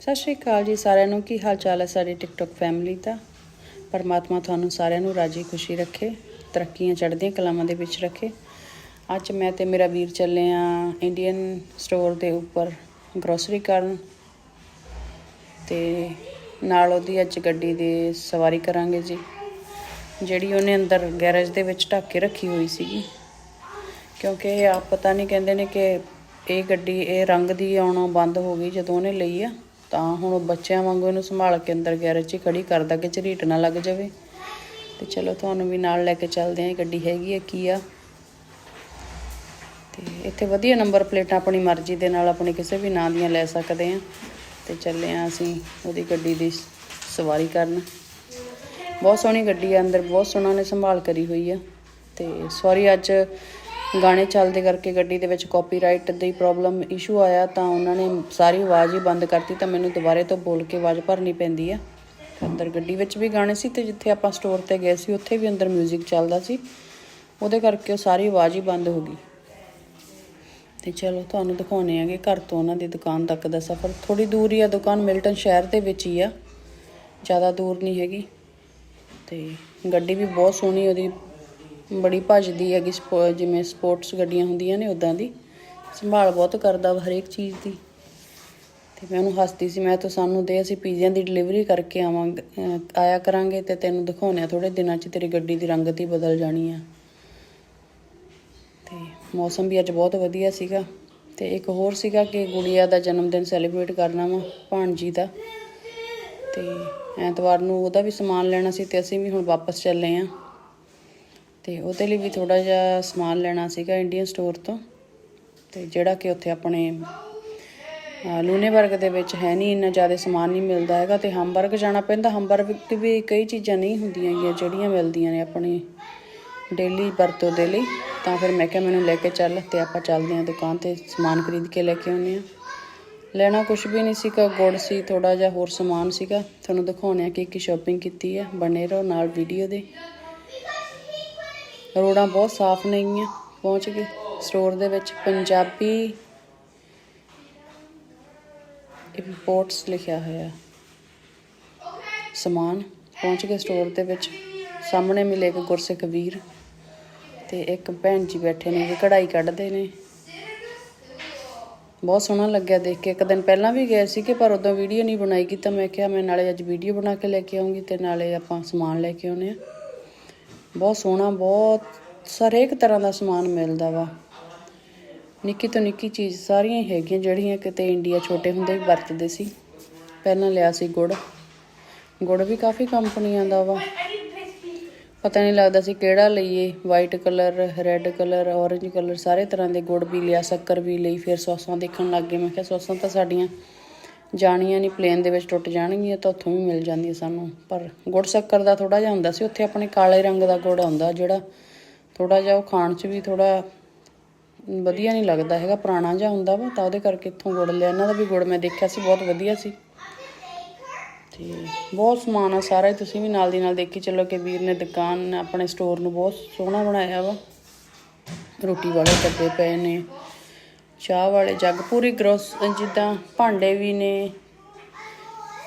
ਸਤਿ ਸ਼੍ਰੀ ਅਕਾਲ ਜੀ ਸਾਰਿਆਂ ਨੂੰ। ਕੀ ਹਾਲ ਚਾਲ ਹੈ ਸਾਡੀ ਟਿਕਟੌਕ ਫੈਮਿਲੀ ਦਾ? ਪਰਮਾਤਮਾ ਤੁਹਾਨੂੰ ਸਾਰਿਆਂ ਨੂੰ ਰਾਜੀ ਖੁਸ਼ੀ ਰੱਖੇ, ਤਰੱਕੀਆਂ ਚੜ੍ਹਦੀਆਂ ਕਲਾਵਾਂ ਦੇ ਵਿੱਚ ਰੱਖੇ। ਅੱਜ ਮੈਂ ਤੇ ਮੇਰਾ ਵੀਰ ਚੱਲੇ ਆ ਇੰਡੀਅਨ ਸਟੋਰ ਦੇ ਉੱਪਰ ਗਰੋਸਰੀ ਕਰਨ। ਤੇ ਨਾਲ ਉਹਦੀ ਅੱਜ ਗੱਡੀ ਦੀ ਸਵਾਰੀ ਕਰਾਂਗੇ ਜੀ, ਜਿਹੜੀ ਉਹਨੇ ਅੰਦਰ ਗੈਰੇਜ ਦੇ ਵਿੱਚ ਢੱਕ ਕੇ ਰੱਖੀ ਹੋਈ ਸੀਗੀ। ਕਿਉਂਕਿ ਇਹ ਆਪ ਪਤਾ ਨਹੀਂ ਕਹਿੰਦੇ ਨੇ ਕਿ ਇਹ ਗੱਡੀ ਇਹ ਰੰਗ ਦੀ ਆਉਣਾ ਬੰਦ ਹੋ ਗਈ ਜਦੋਂ ਉਹਨੇ ਲਈ ਆ। ਤਾਂ ਹੁਣ ਉਹ ਬੱਚਿਆਂ ਵਾਂਗੂ ਇਹਨੂੰ ਸੰਭਾਲ ਕੇ ਅੰਦਰ ਗੈਰੇਜ 'ਚ ਖੜੀ ਕਰਦਾ ਕਿ ਝਰੀਟ ਨਾ ਲੱਗ ਜਾਵੇ। ਤੇ ਚਲੋ ਤੁਹਾਨੂੰ ਵੀ ਨਾਲ ਲੈ ਕੇ ਚੱਲਦੇ ਆਂ, ਇਹ ਗੱਡੀ ਹੈਗੀ ਆ, ਕੀ ਆ? ਤੇ ਇੱਥੇ ਵਧੀਆ ਨੰਬਰ ਪਲੇਟਾਂ ਆਪਣੀ ਮਰਜ਼ੀ ਦੇ ਨਾਲ ਆਪਣੇ ਕਿਸੇ ਵੀ ਨਾਂ ਦੀਆਂ ਲੈ ਸਕਦੇ ਆ। ਤੇ ਚੱਲੇ ਆ ਅਸੀਂ ਉਹਦੀ ਗੱਡੀ ਦੀ ਸਵਾਰੀ ਕਰਨ। ਬਹੁਤ ਸੋਹਣੀ ਗੱਡੀ ਆ, ਅੰਦਰ ਬਹੁਤ ਸੋਹਣਾ ਨੇ ਸੰਭਾਲ ਕਰੀ ਹੋਈ ਆ। ਤੇ ਸੌਰੀ, ਅੱਜ ਗਾਣੇ ਚੱਲਦੇ ਕਰਕੇ ਗੱਡੀ ਦੇ ਵਿੱਚ ਕਾਪੀਰਾਈਟ ਦੀ ਪ੍ਰੋਬਲਮ ਇਸ਼ੂ ਆਇਆ ਤਾਂ ਉਹਨਾਂ ਨੇ ਸਾਰੀ ਆਵਾਜ਼ ਹੀ ਬੰਦ ਕਰਤੀ ਤਾਂ ਮੈਨੂੰ ਦੁਬਾਰੇ ਤੋਂ ਬੋਲ ਕੇ ਆਵਾਜ਼ ਭਰਨੀ ਪੈਂਦੀ ਆ। ਅੰਦਰ ਗੱਡੀ ਵਿੱਚ ਵੀ ਗਾਣੇ ਸੀ ਤੇ ਜਿੱਥੇ ਆਪਾਂ ਸਟੋਰ ਤੇ ਗਏ ਸੀ, ਉੱਥੇ ਵੀ ਅੰਦਰ 뮤직 ਚੱਲਦਾ ਸੀ। ਉਹਦੇ ਕਰਕੇ ਉਹ ਸਾਰੀ ਆਵਾਜ਼ ਹੀ ਬੰਦ ਹੋ ਗਈ। ਤੇ ਚਲੋ ਤੁਹਾਨੂੰ ਦਿਖਾਉਣੇ ਆਗੇ ਘਰ ਤੋਂ ਉਹਨਾਂ ਦੀ ਦੁਕਾਨ ਤੱਕ ਦਾ ਸਫ਼ਰ। ਥੋੜੀ ਦੂਰ ਹੀ ਆ ਦੁਕਾਨ, ਮਿਲਟਨ ਸ਼ਹਿਰ ਦੇ ਵਿੱਚ ਹੀ ਆ। ਜ਼ਿਆਦਾ ਦੂਰ ਨਹੀਂ ਹੈਗੀ। ਤੇ ਗੱਡੀ ਵੀ ਬਹੁਤ ਸੋਹਣੀ ਉਹਦੀ ਬੜੀ ਭੱਜਦੀ ਹੈਗੀ ਸਪੋ- ਜਿਵੇਂ ਸਪੋਰਟਸ ਗੱਡੀਆਂ ਹੁੰਦੀਆਂ ਨੇ ਉਦਾਂ ਦੀ। ਸੰਭਾਲ ਬਹੁਤ ਕਰਦਾ ਵਾ ਹਰੇਕ ਚੀਜ਼ ਦੀ। ਤੇ ਮੈਂ ਉਹਨੂੰ ਹੱਸਦੀ ਸੀ, ਮੈਂ ਤਾਂ ਸਾਨੂੰ ਦੇ, ਅਸੀਂ ਪੀਜ਼ਿਆਂ ਦੀ ਡਿਲੀਵਰੀ ਕਰਕੇ ਆਵਾਂਗੇ ਆਇਆ ਕਰਾਂਗੇ ਤੇ ਤੈਨੂੰ ਦਿਖਾਉਣੇ ਆ ਥੋੜੇ ਦਿਨਾਂ 'ਚ ਤੇਰੀ ਗੱਡੀ ਦੀ ਰੰਗਤ ਹੀ ਬਦਲ ਜਾਣੀ ਆ। ਤੇ ਮੌਸਮ ਵੀ ਅੱਜ ਬਹੁਤ ਵਧੀਆ ਸੀਗਾ। ਤੇ ਇੱਕ ਹੋਰ ਸੀਗਾ ਕਿ ਗੁੜੀਆ ਦਾ ਜਨਮ ਦਿਨ ਸੈਲੀਬ੍ਰੇਟ ਕਰਨਾ ਵਾ, ਭਾਣਜੀ ਦਾ। ਤੇ ਐਤਵਾਰ ਨੂੰ ਉਹਦਾ ਵੀ ਸਮਾਨ ਲੈਣਾ ਸੀ ਤੇ ਅਸੀਂ ਵੀ ਹੁਣ ਵਾਪਸ ਚੱਲੇ ਆਂ। ਤੇ ਉਹਦੇ ਲਈ ਵੀ ਥੋੜਾ ਜਿਹਾ ਸਮਾਨ ਲੈਣਾ ਸੀਗਾ ਇੰਡੀਅਨ ਸਟੋਰ ਤੋਂ। ਤੇ ਜਿਹੜਾ ਕਿ ਉੱਥੇ ਆਪਣੇ ਅਹ, ਲੂਨੇਬਰਗ ਦੇ ਵਿੱਚ ਹੈ ਨਹੀਂ ਇੰਨਾ ਜ਼ਿਆਦਾ ਸਮਾਨ ਨਹੀਂ ਮਿਲਦਾ ਹੈਗਾ ਤੇ ਹੰਬਰਗ ਜਾਣਾ ਪੈਂਦਾ। ਹੰਬਰਗ ਵੀ ਕਈ ਚੀਜ਼ਾਂ ਨਹੀਂ ਹੁੰਦੀਆਂ ਹੈਗੀਆਂ ਜਿਹੜੀਆਂ ਮਿਲਦੀਆਂ ਨੇ ਆਪਣੀ ਡੇਲੀ ਵਰਤੋਂ ਦੇ ਲਈ। ਤਾਂ ਫਿਰ ਮੈਂ ਕਿਹਾ ਮੈਨੂੰ ਲੈ ਕੇ ਚੱਲ ਤੇ ਆਪਾਂ ਚੱਲਦੇ ਹਾਂ ਦੁਕਾਨ ਤੇ ਸਮਾਨ ਖਰੀਦ ਕੇ ਲੈ ਕੇ ਆਉਂਦੇ ਹਾਂ। ਲੈਣਾ ਕੁਝ ਵੀ ਨਹੀਂ ਸੀਗਾ ਗੁੜ ਸੀ ਥੋੜਾ ਜਿਹਾ ਹੋਰ ਸਮਾਨ ਸੀਗਾ। ਤੁਹਾਨੂੰ ਦਿਖਾਉਣੇ ਆ ਕਿ ਕੀ ਸ਼ਾਪਿੰਗ ਕੀਤੀ ਹੈ ਬਣੇ ਰਹੋ ਨਾਲ ਵੀਡੀਓ ਦੇ। ਰੋਡਾਂ ਬਹੁਤ ਸਾਫ਼ ਨੇਗੀਆਂ, ਪਹੁੰਚ ਗਏ ਸਟੋਰ ਦੇ ਵਿੱਚ, ਪੰਜਾਬੀ ਇੰਪੋਰਟਸ ਲਿਖਿਆ ਹੋਇਆ। ਸਮਾਨ ਪਹੁੰਚ ਗਏ ਸਟੋਰ ਦੇ ਵਿੱਚ, ਸਾਹਮਣੇ ਮਿਲੇ ਇੱਕ ਗੁਰਸਿੱਖ ਵੀਰ ਤੇ ਇੱਕ ਭੈਣ ਜੀ ਬੈਠੇ ਨੇ ਕਿ ਕਢਾਈ ਕੱਢਦੇ ਨੇ। ਬਹੁਤ ਸੋਹਣਾ ਲੱਗਿਆ ਦੇਖ ਕੇ, ਇੱਕ ਦਿਨ ਪਹਿਲਾਂ ਵੀ ਗਏ ਸੀ ਕਿ ਪਰ ਉਦੋਂ ਵੀਡੀਓ ਨਹੀਂ ਬਣਾਈ ਕਿ ਤਾਂ ਮੈਂ ਕਿਹਾ ਮੈਂ ਨਾਲੇ ਅੱਜ ਵੀਡੀਓ ਬਣਾ ਕੇ ਲੈ ਕੇ ਆਉਂਗੀ ਤੇ ਨਾਲੇ ਆਪਾਂ ਸਮਾਨ ਲੈ ਕੇ ਆਉਨੇ ਆ ਬਹੁਤ ਸੋਹਣਾ, ਬਹੁਤ ਹਰੇਕ ਤਰ੍ਹਾਂ ਦਾ ਸਮਾਨ ਮਿਲਦਾ ਵਾ। ਨਿੱਕੀ ਤੋਂ ਨਿੱਕੀ ਚੀਜ਼ ਸਾਰੀਆਂ ਹੀ ਹੈਗੀਆਂ, ਜਿਹੜੀਆਂ ਕਿਤੇ ਇੰਡੀਆ ਛੋਟੇ ਹੁੰਦੇ ਵੀ ਵਰਤਦੇ ਸੀ। ਪਹਿਲਾਂ ਲਿਆ ਸੀ ਗੁੜ। ਗੁੜ ਵੀ ਕਾਫੀ ਕੰਪਨੀਆਂ ਦਾ ਵਾ। ਪਤਾ ਨਹੀਂ ਲੱਗਦਾ ਸੀ ਕਿਹੜਾ ਲਈਏ white colour red colour orange colour ਸਾਰੇ ਤਰ੍ਹਾਂ ਦੇ ਗੁੜ ਵੀ ਲਿਆ, ਸ਼ੱਕਰ ਵੀ ਲਈ, ਫਿਰ ਸੌਸਾਂ ਦੇਖਣ ਲੱਗ ਗਏ। ਮੈਂ ਕਿਹਾ ਸੌਸਾਂ ਤਾਂ ਸਾਡੀਆਂ ਜਾਣੀਆਂ ਨਹੀਂ ਪਲੇਨ ਦੇ ਵਿੱਚ ਟੁੱਟ ਜਾਣਗੀਆਂ ਤਾਂ ਉੱਥੋਂ ਵੀ ਮਿਲ ਜਾਂਦੀਆਂ ਸਾਨੂੰ। ਪਰ ਗੁੜ ਸ਼ੱਕਰ ਦਾ ਥੋੜਾ ਜਿਹਾ ਹੁੰਦਾ ਸੀ, ਉੱਥੇ ਆਪਣੇ ਕਾਲੇ ਰੰਗ ਦਾ ਗੁੜ ਆਉਂਦਾ ਜਿਹੜਾ ਥੋੜਾ ਜਿਹਾ ਉਹ ਖਾਣ 'ਚ ਵੀ ਥੋੜਾ ਵਧੀਆ ਨਹੀਂ ਲੱਗਦਾ ਹੈਗਾ, ਪੁਰਾਣਾ ਜਿਹਾ ਹੁੰਦਾ ਵਾ, ਤਾਂ ਉਹਦੇ ਕਰਕੇ ਇੱਥੋਂ ਗੁੜ ਲਿਆ। ਇਹਨਾਂ ਦਾ ਵੀ ਗੁੜ ਮੈਂ ਦੇਖਿਆ ਸੀ, ਬਹੁਤ ਵਧੀਆ ਸੀ। ਤੇ ਬਹੁਤ ਸਮਾਨ ਆ ਸਾਰਾ ਤੁਸੀਂ ਵੀ ਨਾਲ ਦੀ ਨਾਲ ਦੇਖੀ ਚੱਲੋ ਕਿ ਵੀਰ ਨੇ ਦੁਕਾਨ ਆਪਣੇ ਸਟੋਰ ਨੂੰ ਬਹੁਤ ਸੋਹਣਾ ਬਣਾਇਆ ਵਾ। ਰੋਟੀ ਵਾਲੇ ਡੱਬੇ ਪਏ ਨੇ। ਚਾਹ ਵਾਲੇ ਜੱਗ ਪੂਰੀ ਗਰੋਸ, ਜਿੱਦਾਂ ਭਾਂਡੇ ਵੀ ਨੇ।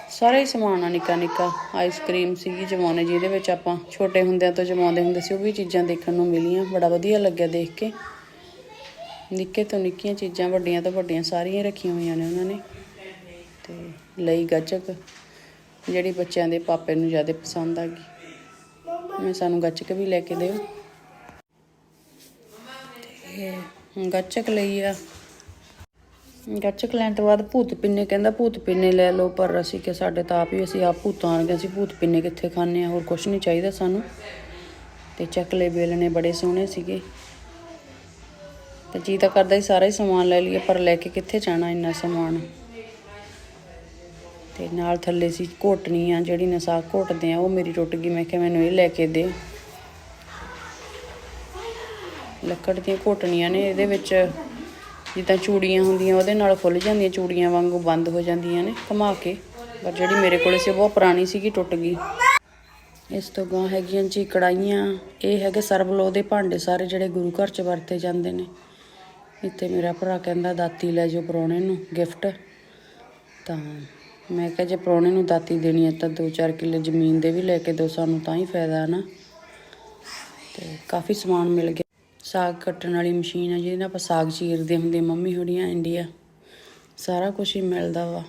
ਸਾਰਾ ਹੀ ਸਮਾਨ ਆ, ਨਿੱਕਾ ਨਿੱਕਾ। ਆਈਸਕ੍ਰੀਮ ਸੀਗੀ ਜਮਾਉਣੇ, ਜਿਹਦੇ ਵਿੱਚ ਆਪਾਂ ਛੋਟੇ ਹੁੰਦਿਆਂ ਤੋਂ ਜਮਾਉਂਦੇ ਹੁੰਦੇ ਸੀ, ਉਹ ਵੀ ਚੀਜ਼ਾਂ ਦੇਖਣ ਨੂੰ ਮਿਲੀਆਂ। ਬੜਾ ਵਧੀਆ ਲੱਗਿਆ ਦੇਖ ਕੇ। ਨਿੱਕੇ ਤੋਂ ਨਿੱਕੀਆਂ ਚੀਜ਼ਾਂ, ਵੱਡੀਆਂ ਤੋਂ ਵੱਡੀਆਂ, ਸਾਰੀਆਂ ਰੱਖੀਆਂ ਹੋਈਆਂ ਨੇ ਉਹਨਾਂ ਨੇ। ਤੇ ਲਈ ਗੱਚਕ, ਜਿਹੜੀ ਬੱਚਿਆਂ ਦੇ ਪਾਪੇ ਨੂੰ ਜ਼ਿਆਦਾ ਪਸੰਦ ਆ ਗਈ। ਮੈਂ ਸਾਨੂੰ ਗੱਚਕ ਵੀ ਲੈ ਕੇ ਦਿਓ। ਤੇ, ਗੱਚਕ ਲਈ ਆ। ਗੱਚਕ ਲੈਣ ਤੋਂ ਬਾਅਦ ਭੂਤ ਪਿੰਨੇ ਕਹਿੰਦਾ, ਭੂਤ ਪਿੰਨੇ ਲੈ ਲਓ, ਪਰ ਅਸੀਂ ਕਿ ਸਾਡੇ ਤਾਂ ਆਪ ਹੀ ਅਸੀਂ ਆਪ ਭੂਤ ਆ ਗਏ, ਅਸੀਂ ਭੂਤ ਪਿੰਨੇ ਕਿੱਥੇ ਖਾਣੇ ਆ ਹੋਰ ਕੁਝ ਨਹੀਂ ਚਾਹੀਦਾ ਸਾਨੂੰ। ਤੇ ਚੱਕਲੇ ਵੇਲਣੇ ਬੜੇ ਸੋਹਣੇ ਸੀਗੇ। ਤੇ ਜੀ ਤਾਂ ਕਰਦਾ ਹੀ ਸਾਰਾ ਹੀ ਸਮਾਨ ਲੈ ਲਈਏ, ਪਰ ਲੈ ਕੇ ਕਿੱਥੇ ਜਾਣਾ ਇੰਨਾ ਸਮਾਨ? ਤੇ ਨਾਲ ਥੱਲੇ ਸੀ ਘੋਟਣੀ ਆ, ਜਿਹੜੀ ਨਸਾ ਘੋਟਦੇ ਆ, ਉਹ ਮੇਰੀ ਟੁੱਟ ਗਈ। ਮੈਂ ਕਿਹਾ ਮੈਨੂੰ ਇਹ ਲੈ ਕੇ ਦੇ। ਲੱਕੜ ਦੀਆਂ ਘੋਟਣੀਆਂ ਨੇ, ਇਹਦੇ ਵਿੱਚ ਜਿੱਦਾਂ ਚੂੜੀਆਂ ਹੁੰਦੀਆਂ, ਉਹਦੇ ਨਾਲ ਖੁੱਲ ਜਾਂਦੀਆਂ, ਚੂੜੀਆਂ ਵਾਂਗੂ ਬੰਦ ਹੋ ਜਾਂਦੀਆਂ ਨੇ, ਘੁਮਾ ਕੇ। ਪਰ ਜਿਹੜੀ ਮੇਰੇ ਕੋਲੇ ਸੀ, ਉਹ ਬਹੁਤ ਪੁਰਾਣੀ ਸੀਗੀ, ਟੁੱਟ ਗਈ। ਇਸ ਤੋਂ ਗਾਂ ਹੈਗੀਆਂ ਜੀ ਕੜਾਈਆਂ ਇਹ ਹੈਗੇ ਸਰਬਲੋ ਦੇ ਭਾਂਡੇ ਸਾਰੇ ਜਿਹੜੇ ਗੁਰੂ ਘਰ ਚ ਵਰਤੇ ਜਾਂਦੇ ਨੇ। ਇੱਥੇ ਮੇਰਾ ਭਰਾ ਕਹਿੰਦਾ, ਦਾਤੀ ਲੈ ਜਾਓ ਪਰੋਣੇ ਨੂੰ, ਗਿਫਟ। ਤਾਂ ਮੈਂ ਕਿਹਾ, ਜੇ ਪ੍ਰਾਹੁਣੇ ਨੂੰ ਦਾਤੀ ਦੇਣੀ ਹੈ, ਤਾਂ 2-4 ਕਿੱਲੇ ਜ਼ਮੀਨ ਦੇ ਵੀ ਲੈ ਕੇ ਦਿਓ, ਸਾਨੂੰ ਤਾਂ ਹੀ ਫਾਇਦਾ ਹੈ ਨਾ। ਤੇ ਕਾਫੀ ਸਮਾਨ ਮਿਲ ਗਿਆ। ਸਾਗ ਕੱਟਣ ਵਾਲੀ ਮਸ਼ੀਨ ਆ ਜਿਹਦੇ ਨਾਲ ਆਪਾਂ ਸਾਗ ਚੀਰਦੇ ਹੁੰਦੇ ਮੰਮੀ ਹੁੜੀਆਂ, ਇੰਡੀਆ। ਸਾਰਾ ਕੁਝ ਹੀ ਮਿਲਦਾ ਵਾ।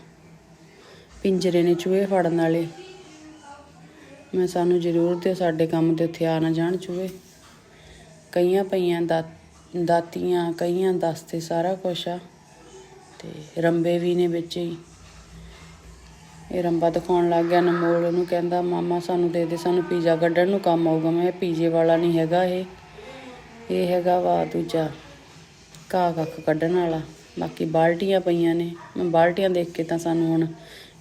ਪਿੰਜਰੇ ਨੇ ਚੂਹੇ ਫੜਨ ਵਾਲੇ। ਮੈਂ ਸਾਨੂੰ ਜ਼ਰੂਰ ਦਿਓ, ਸਾਡੇ ਕੰਮ ਤੇ ਉੱਥੇ ਆ ਨਾ ਜਾਣ ਚੂਹੇ। ਕਈਆਂ ਪਈਆਂ ਦਾ, ਦਾਤੀਆਂ, ਕਈਆਂ ਦਸਤੇ ਸਾਰਾ ਕੁਛ ਆ। ਤੇ ਰੰਬੇ ਵੀ ਨੇ ਵਿੱਚ ਹੀ। ਇਹ ਰੰਬਾ ਦਿਖਾਉਣ ਲੱਗ ਗਿਆ ਨਮੋਲ ਉਹਨੂੰ ਕਹਿੰਦਾ, ਮਾਮਾ ਸਾਨੂੰ ਦੇ ਦੇ, ਸਾਨੂੰ ਪੀਜ਼ਾ ਕੱਢਣ ਨੂੰ ਕੰਮ ਆਊਗਾ। ਮੈਂ ਕਿਹਾ, ਪੀਜ਼ੇ ਵਾਲਾ ਨਹੀਂ ਹੈਗਾ ਇਹ। ਇਹ ਹੈਗਾ ਵਾ ਦੂਜਾ ਘਾਹ ਕੱਖ ਕੱਢਣ ਵਾਲਾ। ਬਾਕੀ ਬਾਲਟੀਆਂ ਪਈਆਂ ਨੇ। ਮੈਂ ਬਾਲਟੀਆਂ ਦੇਖ ਕੇ ਤਾਂ ਸਾਨੂੰ ਹੁਣ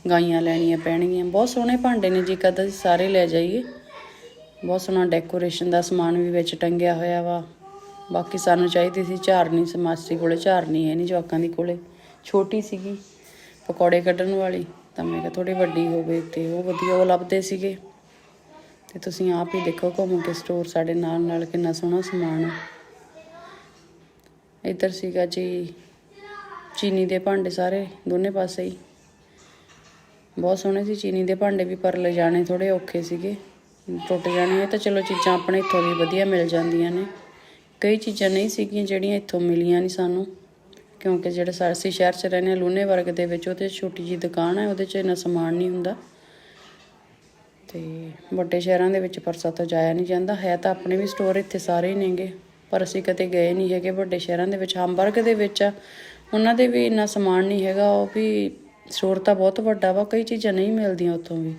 ਗਾਈਆਂ ਲੈਣੀਆਂ ਪੈਣਗੀਆਂ। ਬਹੁਤ ਸੋਹਣੇ ਭਾਂਡੇ ਨੇ, ਜੀ ਕਦਾ ਸਾਰੇ ਲੈ ਜਾਈਏ। ਬਹੁਤ ਸੋਹਣਾ ਡੈਕੋਰੇਸ਼ਨ ਦਾ ਸਮਾਨ ਵੀ ਵਿੱਚ ਟੰਗਿਆ ਹੋਇਆ ਵਾ। ਬਾਕੀ ਸਾਨੂੰ ਚਾਹੀਦੀ ਸੀ ਝਾਰਨੀ, ਸਮਾਸੀ ਕੋਲੇ ਝਾਰਨੀ ਹੈ ਨਹੀਂ ਜਵਾਕਾਂ ਦੀ ਕੋਲੇ। ਛੋਟੀ ਸੀਗੀ, ਪਕੌੜੇ ਕੱਢਣ ਵਾਲੀ। ਤਾਂ ਮੈਂ ਕਿਹਾ ਥੋੜੀ ਵੱਡੀ ਹੋਵੇ ਤੇ ਉਹ ਵਧੀਆ, ਉਹ ਲੱਭਦੇ ਸੀਗੇ। ਤੇ ਤੁਸੀਂ ਆਪ ਹੀ ਦੇਖੋ ਘੁੰਮ ਕੇ ਸਟੋਰ ਸਾਡੇ ਨਾਲ ਨਾਲ ਕਿੰਨਾ ਸੋਹਣਾ ਸਮਾਨ ਆ ਇੱਧਰ ਸੀਗਾ ਜੀ, ਚੀਨੀ ਦੇ ਭਾਂਡੇ ਸਾਰੇ ਦੋਨੇ ਪਾਸੇ ਹੀ। ਬਹੁਤ ਸੋਹਣੇ ਸੀ ਚੀਨੀ ਦੇ ਭਾਂਡੇ ਵੀ, ਪਰ ਲੈ ਜਾਣੇ ਥੋੜੇ ਔਖੇ ਸੀਗੇ। ਟੁੱਟ ਜਾਣੇ ਇਹ ਤਾਂ ਚਲੋ ਚੀਜ਼ਾਂ ਆਪਣੇ ਇੱਥੋਂ ਵੀ ਵਧੀਆ ਮਿਲ ਜਾਂਦੀਆਂ ਨੇ। ਕਈ ਚੀਜ਼ਾਂ ਨਹੀਂ ਸੀਗੀਆਂ ਜਿਹੜੀਆਂ ਇੱਥੋਂ ਮਿਲੀਆਂ ਨਹੀਂ ਸਾਨੂੰ, ਕਿਉਂਕਿ ਜਿਹੜੇ ਸਾ- ਅਸੀਂ ਸ਼ਹਿਰ 'ਚ ਰਹਿੰਦੇ ਹਾਂ ਲੂਨੇ ਵਰਗ ਦੇ ਵਿੱਚ ਉਹਦੇ ਛੋਟੀ ਜੀ ਦੁਕਾਨ ਹੈ ਉਹਦੇ 'ਚ ਇੰਨਾ ਸਮਾਨ ਨਹੀਂ ਹੁੰਦਾ। ਤੇ ਵੱਡੇ ਸ਼ਹਿਰਾਂ ਦੇ ਵਿੱਚ ਪਰਸਾ ਤੋਂ ਜਾਇਆ ਨਹੀਂ ਜਾਂਦਾ। ਹੈ ਤਾਂ ਆਪਣੇ ਵੀ ਸਟੋਰ ਇੱਥੇ ਸਾਰੇ ਹੀ ਨੇਗੇ, ਪਰ ਅਸੀਂ ਕਦੇ ਗਏ ਨਹੀਂ ਹੈਗੇ ਵੱਡੇ ਸ਼ਹਿਰਾਂ ਦੇ ਵਿੱਚ। ਹੰਬਰਗ ਦੇ ਵਿੱਚ ਆ, ਉਹਨਾਂ ਦੇ ਵੀ ਇੰਨਾ ਸਮਾਨ ਨਹੀਂ ਹੈਗਾ, ਉਹ ਵੀ ਸਟੋਰ ਤਾਂ ਬਹੁਤ ਵੱਡਾ ਵਾ, ਕਈ ਚੀਜ਼ਾਂ ਨਹੀਂ ਮਿਲਦੀਆਂ ਉੱਥੋਂ ਵੀ।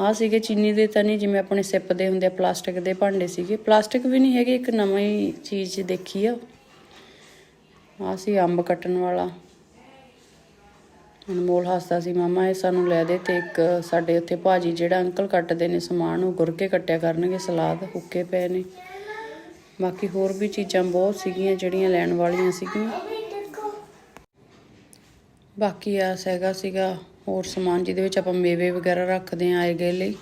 ਆਹ ਸੀਗੇ ਚੀਨੀ ਦੇ ਤਾਂ ਨਹੀਂ, ਜਿਵੇਂ ਆਪਣੇ ਸਿਪ ਦੇ ਹੁੰਦੇ ਆ ਪਲਾਸਟਿਕ ਦੇ ਭਾਂਡੇ ਸੀਗੇ। ਪਲਾਸਟਿਕ ਵੀ ਨਹੀਂ ਹੈਗੇ, ਇੱਕ ਨਵੀਂ ਹੀ ਚੀਜ਼ ਦੇਖੀ ਆ। ਆਹ ਸੀ ਅੰਬ ਕੱਟਣ ਵਾਲਾ। ਅਨਮੋਲ ਹੱਸਦਾ ਸੀ, ਮਾਮਾ, ਇਹ ਸਾਨੂੰ ਲੈ ਦੇ ਤੇ ਇੱਕ ਸਾਡੇ ਉੱਥੇ ਭਾਜੀ ਜਿਹੜਾ ਅੰਕਲ ਕੱਟਦੇ ਨੇ ਸਮਾਨ, ਉਹ ਗੁਰ ਕੇ ਕੱਟਿਆ ਕਰਨਗੇ, ਸਲਾਦ, ਹੁੱਕੇ ਪਏ ਨੇ। ਬਾਕੀ ਹੋਰ ਵੀ ਚੀਜ਼ਾਂ ਬਹੁਤ ਸੀਗੀਆਂ ਜਿਹੜੀਆਂ ਲੈਣ ਵਾਲੀਆਂ ਸੀਗੀਆਂ। ਬਾਕੀ ਆ ਹੈਗਾ ਸੀਗਾ ਹੋਰ ਸਮਾਨ ਜਿਹਦੇ ਵਿੱਚ ਆਪਾਂ ਮੇਵੇ ਵਗੈਰਾ ਰੱਖਦੇ ਆ ਆਏ ਗਏ ਲਈ।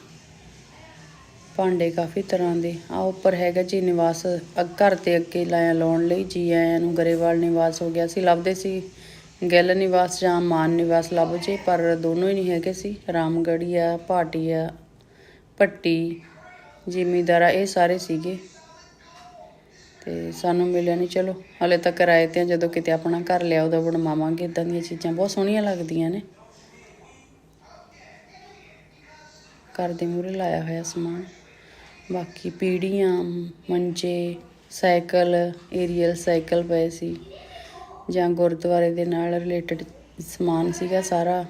ਭਾਂਡੇ ਕਾਫੀ ਤਰ੍ਹਾਂ ਦੇ। ਆ ਉੱਪਰ ਹੈਗਾ ਜੀ ਨਿਵਾਸ ਅ- ਘਰ 'ਤੇ ਅੱਗੇ ਲਾਇਆ ਲਾਉਣ ਲਈ। ਜੀ ਆਇਆਂ ਨੂੰ ਗਰੇਵਾਲ ਨਿਵਾਸ ਹੋ ਗਿਆ ਸੀ। ਲੱਭਦੇ ਸੀ ਗਿੱਲ ਨਿਵਾਸ ਜਾਂ ਮਾਨ ਨਿਵਾਸ ਲੱਭ ਜੇ, ਪਰ ਦੋਨੋਂ ਹੀ ਨਹੀਂ ਹੈਗੇ ਸੀ। ਰਾਮਗੜੀ ਆ ਭਾਟੀਆ ਪੱਟੀ ਜ਼ਿਮੀਦਾਰਾ ਇਹ ਸਾਰੇ ਸੀਗੇ। ਤੇ ਸਾਨੂੰ ਮਿਲਿਆ ਨਹੀਂ ਚਲੋ, ਹਲੇ ਤੱਕ ਕਿਰਾਏ ਤੇ ਜਦੋਂ ਕਿਤੇ ਆਪਣਾ ਘਰ ਲਿਆ, ਉਦੋਂ ਬਣਵਾਵਾਂਗੇ। ਇਦਾਂ ਦੀਆਂ ਚੀਜ਼ਾਂ ਬਹੁਤ ਸੋਹਣੀਆਂ ਲੱਗਦੀਆਂ ਨੇ। ਘਰ ਦੇ ਮੂਹਰੇ ਲਾਇਆ ਹੋਇਆ ਸਮਾਨ। ਬਾਕੀ ਪੀੜੀਆਂ ਮੰਜੇ, ਸਾਈਕਲ, ਏਰੀਅਲ ਸਾਈਕਲ ਪਏ ਸੀ। ਜਾਂ ਗੁਰਦੁਆਰੇ ਦੇ ਨਾਲ ਰਿਲੇਟਡ ਸਮਾਨ ਸੀਗਾ ਸਾਰਾ।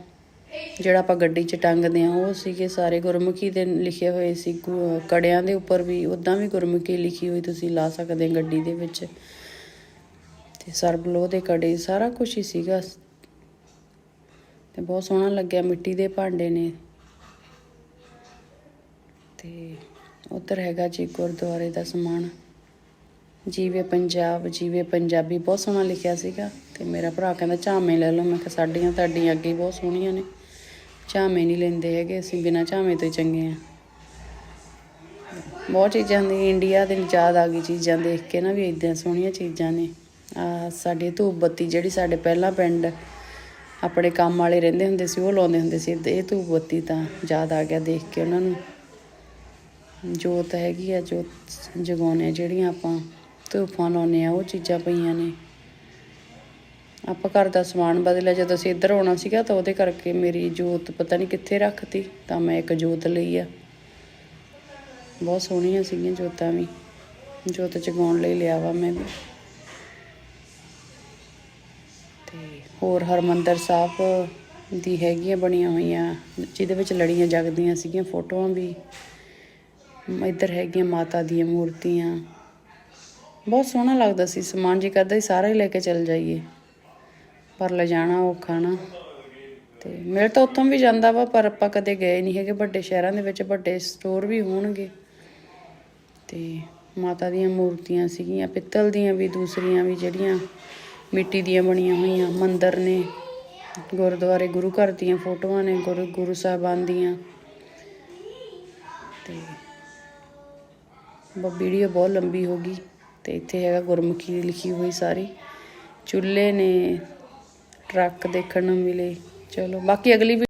ਜਿਹੜਾ ਆਪਾਂ ਗੱਡੀ 'ਚ ਟੰਗਦੇ ਆ ਉਹ ਸੀਗੇ ਸਾਰੇ। ਗੁਰਮੁਖੀ ਦੇ ਲਿਖੇ ਹੋਏ ਸੀ, ਗੁ- ਕੜਿਆਂ ਦੇ ਉੱਪਰ ਵੀ ਉਦਾਂ ਵੀ ਗੁਰਮੁਖੀ ਲਿਖੀ ਹੋਈ ਤੁਸੀਂ ਲਾ ਸਕਦੇ ਗੱਡੀ ਦੇ ਵਿੱਚ। ਤੇ ਸਰਬਲੋ ਦੇ ਕੜੇ, ਸਾਰਾ ਕੁਝ ਹੀ ਸੀਗਾ। ਤੇ ਬਹੁਤ ਸੋਹਣਾ ਲੱਗਿਆ, ਮਿੱਟੀ ਦੇ ਭਾਂਡੇ ਨੇ। ਤੇ ਉੱਧਰ ਹੈਗਾ ਜੀ ਗੁਰਦੁਆਰੇ ਦਾ ਸਮਾਨ। ਜੀਵੇ ਪੰਜਾਬ, ਜੀਵੇ ਪੰਜਾਬੀ ਬਹੁਤ ਸੋਹਣਾ ਲਿਖਿਆ ਸੀਗਾ ਤੇ ਮੇਰਾ ਭਰਾ ਕਹਿੰਦਾ ਝਾਮੇ ਲੈ ਲਓ। ਮੈਂ ਕਿਹਾ ਸਾਡੀਆਂ ਤੁਹਾਡੀਆਂ ਅੱਗੇ ਬਹੁਤ ਸੋਹਣੀਆਂ ਨੇ। ਝਾਮੇ ਨਹੀਂ ਲੈਂਦੇ ਹੈਗੇ, ਅਸੀਂ ਬਿਨਾਂ ਝਾਮੇ ਤੋਂ ਹੀ ਚੰਗੇ ਆ। ਬਹੁਤ ਚੀਜ਼ਾਂ ਦੀ ਇੰਡੀਆ ਦੇ ਯਾਦ ਆ ਗਈ ਚੀਜ਼ਾਂ ਦੇਖ ਕੇ ਨਾ ਵੀ ਇਦਾਂ ਸੋਹਣੀਆਂ ਚੀਜ਼ਾਂ ਨੇ। ਆ ਸਾਡੀ ਧੂਪ ਬੱਤੀ ਜਿਹੜੀ ਸਾਡੇ ਪਹਿਲਾਂ ਪਿੰਡ ਆਪਣੇ ਕੰਮ ਵਾਲੇ ਰਹਿੰਦੇ ਹੁੰਦੇ ਸੀ, ਉਹ ਲਾਉਂਦੇ ਹੁੰਦੇ ਸੀ। ਇਹ ਧੂਪ ਬੱਤੀ ਤਾਂ ਯਾਦ ਆ ਗਿਆ ਦੇਖ ਕੇ ਉਹਨਾਂ ਨੂੰ। ਜੋਤ ਹੈਗੀ ਆ, ਜੋਤ ਜਗਾਉਣੇ ਆ ਜਿਹੜੀਆਂ ਆਪਾਂ ਧੂਫਾਂ ਲਾਉਂਦੇ ਆ, ਉਹ ਚੀਜ਼ਾਂ ਪਈਆਂ ਨੇ। ਆਪਾਂ ਘਰ ਦਾ ਸਮਾਨ ਬਦਲਿਆ, ਜਦੋਂ ਅਸੀਂ ਇੱਧਰ ਆਉਣਾ ਸੀਗਾ ਤਾਂ ਉਹਦੇ ਕਰਕੇ ਮੇਰੀ ਜੋਤ ਪਤਾ ਨਹੀਂ ਕਿੱਥੇ ਰੱਖਤੀ, ਤਾਂ ਮੈਂ ਇੱਕ ਜੋਤ ਲਈ ਆ। ਬਹੁਤ ਸੋਹਣੀਆਂ ਸੀਗੀਆਂ ਜੋਤਾਂ ਵੀ, ਜੋਤ ਚਗਾਉਣ ਲਈ ਲਿਆ ਵਾ ਮੈਂ ਵੀ। ਤੇ ਹੋਰ ਹਰਮੰਦਰ ਸਾਹਿਬ ਦੀ ਹੈਗੀਆਂ ਬਣੀਆਂ ਹੋਈਆਂ, ਜਿਹਦੇ ਵਿੱਚ ਲੜੀਆਂ ਜਗਦੀਆਂ ਸੀਗੀਆਂ, ਫੋਟੋਆਂ ਵੀ। ਇੱਧਰ ਹੈਗੀਆਂ ਮਾਤਾ ਦੀਆਂ ਮੂਰਤੀਆਂ। ਬਹੁਤ ਸੋਹਣਾ ਲੱਗਦਾ ਸੀ, ਸਮਾਨ ਜੀ ਕਰਦਾ ਸੀ, ਸਾਰਾ ਹੀ ਲੈ ਕੇ ਚੱਲ ਜਾਈਏ। ਪਰ ਲੈ ਜਾਣਾ ਔਖਾ ਨਾ। ਤੇ ਮਿਲ ਤਾਂ ਉੱਥੋਂ ਵੀ ਜਾਂਦਾ ਵਾ, ਪਰ ਆਪਾਂ ਕਦੇ ਗਏ ਨਹੀਂ ਹੈਗੇ, ਵੱਡੇ ਸ਼ਹਿਰਾਂ ਦੇ ਵਿੱਚ ਵੱਡੇ ਸਟੋਰ ਵੀ ਹੋਣਗੇ। ਤੇ ਮਾਤਾ ਦੀਆਂ ਮੂਰਤੀਆਂ ਸੀਗੀਆਂ, ਪਿੱਤਲ ਦੀਆਂ ਵੀ, ਦੂਸਰੀਆਂ ਵੀ ਜਿਹੜੀਆਂ ਮਿੱਟੀ ਦੀਆਂ ਬਣੀਆਂ ਹੋਈਆਂ, ਮੰਦਰ ਨੇ, ਗੁਰਦੁਆਰੇ, ਗੁਰੂ ਘਰ ਦੀਆਂ ਫੋਟੋਆਂ ਨੇ, ਗੁਰੂ ਗੁਰੂ ਸਾਹਿਬਾਨ ਦੀਆਂ। ਤੇ ਬ ਵੀਡੀਓ ਬਹੁਤ ਲੰਬੀ ਹੋ ਗਈ। ਤੇ ਇੱਥੇ ਹੈਗਾ ਗੁਰਮੁਖੀ ਦੀ ਲਿਖੀ ਹੋਈ ਸਾਰੀ। ਚੁੱਲ੍ਹੇ ਨੇ, ਟਰੱਕ ਦੇਖਣ ਨੂੰ ਮਿਲੇ। ਚਲੋ, ਬਾਕੀ ਅਗਲੀ